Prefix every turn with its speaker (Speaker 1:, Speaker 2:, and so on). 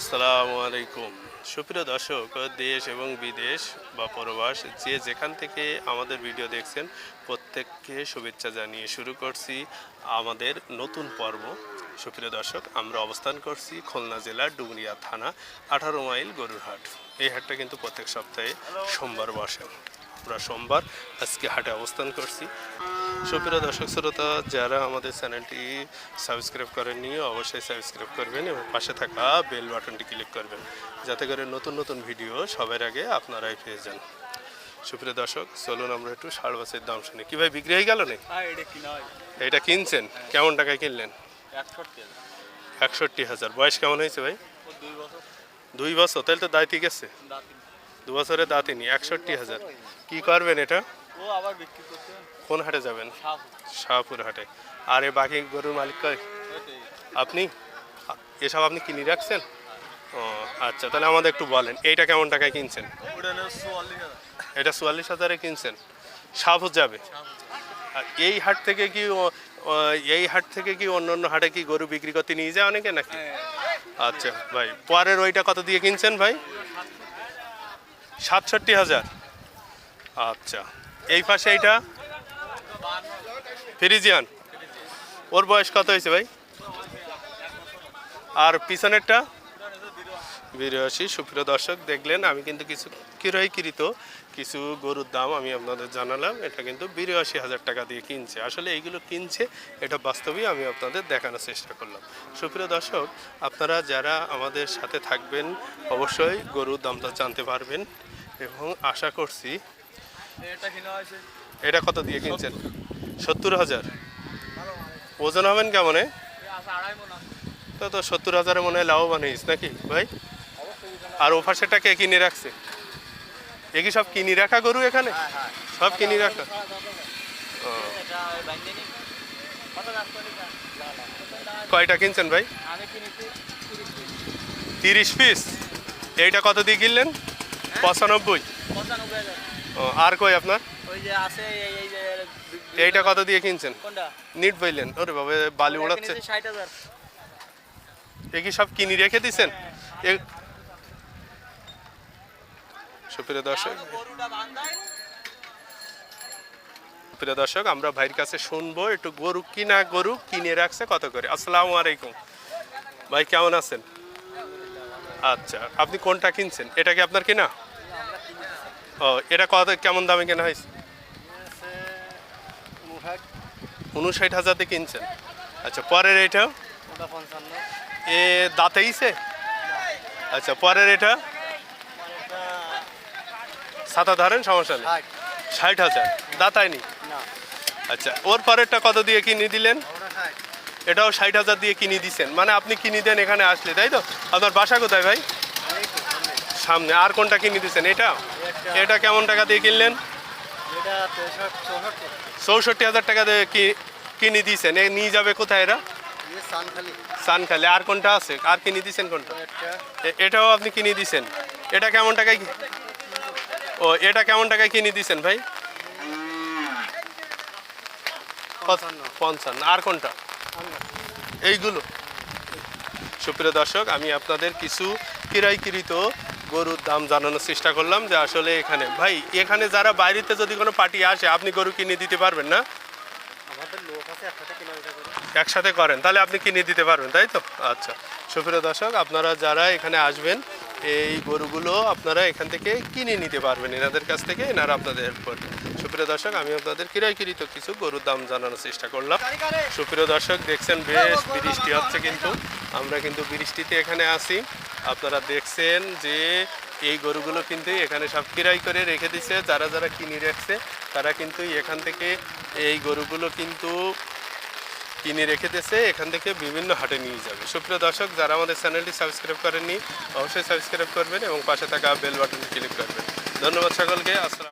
Speaker 1: আসসালামু আলাইকুম। সুপ্রিয় দর্শক, দেশ এবং বিদেশ বা পরবাস, যে যেখান থেকে আমাদের ভিডিও দেখছেন, প্রত্যেককে শুভেচ্ছা জানিয়ে শুরু করছি আমাদের নতুন পর্ব। সুপ্রিয় দর্শক, আমরা অবস্থান করছি খুলনা জেলার ডুমরিয়া থানা, আঠারো মাইল গরুর হাট এই হাটটা কিন্তু প্রত্যেক সপ্তাহে সোমবার বসে। আমরা সোমবার আজকে হাটে অবস্থান করছি। সুপ্রিয় দর্শক শ্রোতা যারা আমাদের চ্যানেলটি সাবস্ক্রাইব করেননি অবশ্যই সাবস্ক্রাইব করবেন এবং পাশে থাকা বেল বাটনটি ক্লিক করবেন যাতে করে নতুন নতুন ভিডিও সবার আগে আপনারাই পেয়ে যান। সুপ্রিয় দর্শক চলুন আমরা একটু ষাড় বাসের দাম শুনি। কি ভাই বিক্রি হয়ে গেল না
Speaker 2: হ্যাঁ এটা হয়।
Speaker 1: এটা কিনছেন? কেমন টাকায় কিনলেন?
Speaker 2: একষট্টি হাজার।
Speaker 1: বয়স কেমন হয়েছে ভাই?
Speaker 2: দুই বছর।
Speaker 1: তাহলে তো দায়িত্ব গেছে? দু বছরে দাঁতিনি একষট্টি হাজার। কি করবেন এটা?
Speaker 2: ও আবার বিক্রি করছে।
Speaker 1: কোন হাটে যাবেন? শাহপুর। হাটে। আর এ বাকি গরুর মালিক কয়? আপনি? এসব আপনি কিনে রাখছেন? ও আচ্ছা তাহলে আমাদের একটু বলেন এইটা কেমন টাকায় কিনছেন? এটা চুয়াল্লিশ হাজারে কিনছেন? শাহপুর যাবে? আর এই হাট থেকে কি এই হাট থেকে কি অন্য অন্য হাটে কি গরু বিক্রি করতে নিয়ে যায় অনেকে নাকি? আচ্ছা ভাই পরের ওইটা কত দিয়ে কিনছেন ভাই? সাতষট্টি হাজার। আচ্ছা। এই পাশে এইটা। ফ্রিজিয়ান। ওর বয়স কত হয়েছে ভাই? আর পিছনেরটা? বিরাশি সুপ্রিয় দর্শক, দেখলেন, আমি কিন্তু কিছু কিরয়কৃত কিছু গরুর দাম আমি আপনাদের জানালাম। এটা কিন্তু বিরাশি হাজার টাকা দিয়ে কিনছে। আসলে এইগুলো কিনছে, এটা বাস্তবেই আমি আপনাদের দেখানোর চেষ্টা করলাম। সুপ্রিয় দর্শক, আপনারা যারা আমাদের সাথে থাকবেন, অবশ্যই গরুর দামটা জানতে পারবেন এবং আশা করছি
Speaker 2: এটা হয়েছে?
Speaker 1: কত দিয়ে কিনছেন? সত্তর হাজার। ওজন হবেন কেমন?
Speaker 2: মন
Speaker 1: তো তো সত্তর হাজারে মনে হয় লাভবান হইস নাকি ভাই? আর ও পাশেটা কে কিনে রাখছে? এ কি সব কিনে রাখা গরু এখানে? সব কিনে রাখা? কয়টা কিনছেন ভাই?
Speaker 2: তিরিশ পিস।
Speaker 1: এইটা কত দিয়ে কিনলেন? পঁচানব্বই।
Speaker 2: পঁচানব্বই
Speaker 1: ও, আর কই আপনার?
Speaker 2: ওই যে আছে এই এই যে
Speaker 1: এইটা কত দিয়ে কিনছেন?
Speaker 2: কোনটা?
Speaker 1: নিট বইলেন। ওরে বাবা বালি উড়াচ্ছে।
Speaker 2: ষাট
Speaker 1: এ কি সব কিনে রেখে দিছেন? এ- সুপ্রিয় দর্শক। প্রিয় দর্শক আমরা ভাইয়ের কাছে শুনব একটু গরু কিনা গরু কিনে রাখছে কত করে? আসসালামু আলাইকুম। ভাই কেমন আছেন? আচ্ছা আপনি কোনটা কিনছেন? এটা কি আপনার কিনা? ও এটা কত কেমন দামে কেনা হয়েছে? উনষাট হাজার দিয়ে কিনছেন। আচ্ছা পরের এটা? এ দাঁতেইছে আচ্ছা পরের এটা? সাতা ধরেন সমস্যা নেই।
Speaker 2: ষাট।
Speaker 1: হাজার। দাঁতায়নি আচ্ছা ওর পরেরটা কত দিয়ে কিনে দিলেন? এটাও ষাট হাজার দিয়ে কিনে দিছেন। মানে আপনি কিনে দেন এখানে আসলে তাই তো? আপনার বাসা কোথায় ভাই? সামনে। আর কোনটা কিনে দিছেন? এটা? এটা কেমন টাকা দিয়ে কিনলেন?
Speaker 2: চৌষট্টি।
Speaker 1: হাজার টাকা দিয়ে কি- কিনে দিয়েছেন? এ নিয়ে যাবে কোথায় এরা?
Speaker 2: সানখালি।
Speaker 1: আর কোনটা আছে? আর কিনে দিছেন কোনটা? এটাও আপনি কিনে দিছেন এটা কেমন টাকায় ও এটা কেমন টাকায় কিনে দিয়েছেন ভাই? পঞ্চান্ন। আর কোনটা? এইগুলো। সুপ্রিয় দর্শক আমি আপনাদের কিছু কিরাইকৃত গরুর দাম জানানোর চেষ্টা করলাম যে আসলে এখানে ভাই এখানে যারা বাইরেতে যদি কোনো পার্টি আসে আপনি গরু কিনে দিতে পারবেন না? একসাথে করেন তাহলে আপনি কিনে দিতে পারবেন তাই তো? আচ্ছা সুপ্রিয় দর্শক আপনারা যারা এখানে আসবেন এই গরুগুলো আপনারা এখান থেকে কিনে নিতে পারবেন এনাদের কাছ থেকে এনারা আপনাদের হেল্প করবেন সুপ্রিয় দর্শক আমি আপনাদের কিরাইকৃত কিছু গরুর দাম জানানোর চেষ্টা করলাম। সুপ্রিয় দর্শক দেখছেন বেশ বৃষ্টি হচ্ছে কিন্তু। আমরা কিন্তু বৃষ্টিতে এখানে আছি। আপনারা দেখছেন যে এই গরুগুলো কিন্তু এখানে সব কিরাই করে রেখে দিছে, যারা যারা কিনে রাখছে, তারা কিন্তু এখান থেকে এই গরুগুলো কিন্তু কিনে রেখে দিয়েছে এখান থেকে বিভিন্ন হাটে নিয়ে যাবে। সুপ্রিয় দর্শক, যারা আমাদের চ্যানেলটি সাবস্ক্রাইব করেননি, অবশ্যই সাবস্ক্রাইব করবেন এবং পাশে থাকা বেল বাটন ক্লিক করবেন। ধন্যবাদ সকলকে, আসসালাম